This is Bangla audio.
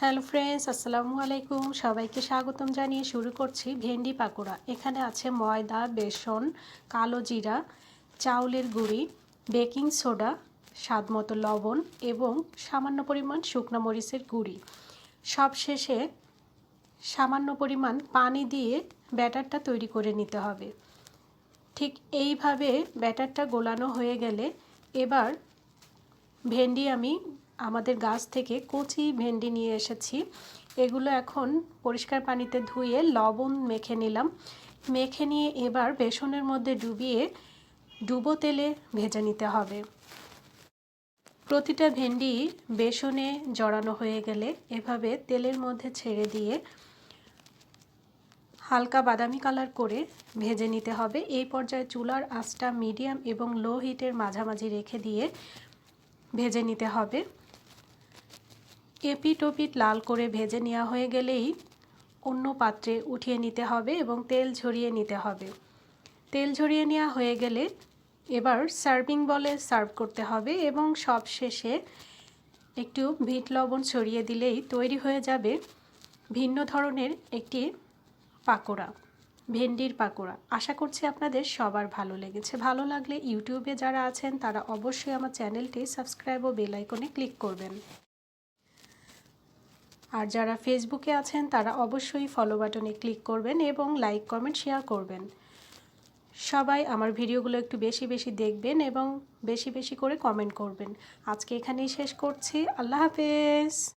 হ্যালো ফ্রেন্ডস, আসসালামু আলাইকুম। সবাইকে স্বাগতম জানিয়ে শুরু করছি ভেন্ডি পাকোড়া। এখানে আছে ময়দা, বেসন, কালো জিরা, চাউলের গুঁড়ি, বেকিং সোডা, স্বাদমতো লবণ এবং সামান্য পরিমাণ শুকনো মরিচের গুঁড়ি। সব শেষে সামান্য পরিমাণ পানি দিয়ে ব্যাটারটা তৈরি করে নিতে হবে। ঠিক এইভাবে ব্যাটারটা গোলানো হয়ে গেলে এবার ভেন্ডি আমি আমাদের গাছ থেকে কচি ভেন্ডি নিয়ে এসেছি। এগুলো এখন পরিষ্কার পানিতে ধুয়ে লবণ মেখে নিলাম। মেখে নিয়ে এবার বেসনের মধ্যে ডুবিয়ে ডুবো তেলে ভেজে নিতে হবে। প্রতিটা ভেন্ডি বেসনে জড়ানো হয়ে গেলে এভাবে তেলের মধ্যে ছেড়ে দিয়ে হালকা বাদামি কালার করে ভেজে নিতে হবে। এই পর্যায়ে চুলার আঁচটা মিডিয়াম এবং লো হিটের মাঝামাঝি রেখে দিয়ে ভেজে নিতে হবে। এপিট ওপিট লাল করে ভেজে নেওয়া হয়ে গেলেই অন্য পাত্রে উঠিয়ে নিতে হবে এবং তেল ঝরিয়ে নিতে হবে। তেল ঝরিয়ে নেওয়া হয়ে গেলে এবার সার্ভিং বলে সার্ভ করতে হবে এবং সব শেষে একটু ভিট লবণ ছড়িয়ে দিলেই তৈরি হয়ে যাবে ভিন্ন ধরনের একটি পাকোড়া, ভেন্ডির পাকোড়া। আশা করছি আপনাদের সবার ভালো লেগেছে। ভালো লাগলে ইউটিউবে যারা আছেন তারা অবশ্যই আমার চ্যানেলটি সাবস্ক্রাইব ও বেল আইকনে ক্লিক করবেন। আর যারা ফেসবুকে আছেন, তারা অবশ্যই ফলো বাটনে ক্লিক করবেন এবং লাইক কমেন্ট শেয়ার করবেন। সবাই আমার ভিডিওগুলো একটু বেশি বেশি দেখবেন এবং বেশি বেশি করে কমেন্ট করবেন। আজকে এখানেই শেষ করছি। আল্লাহ হাফেজ।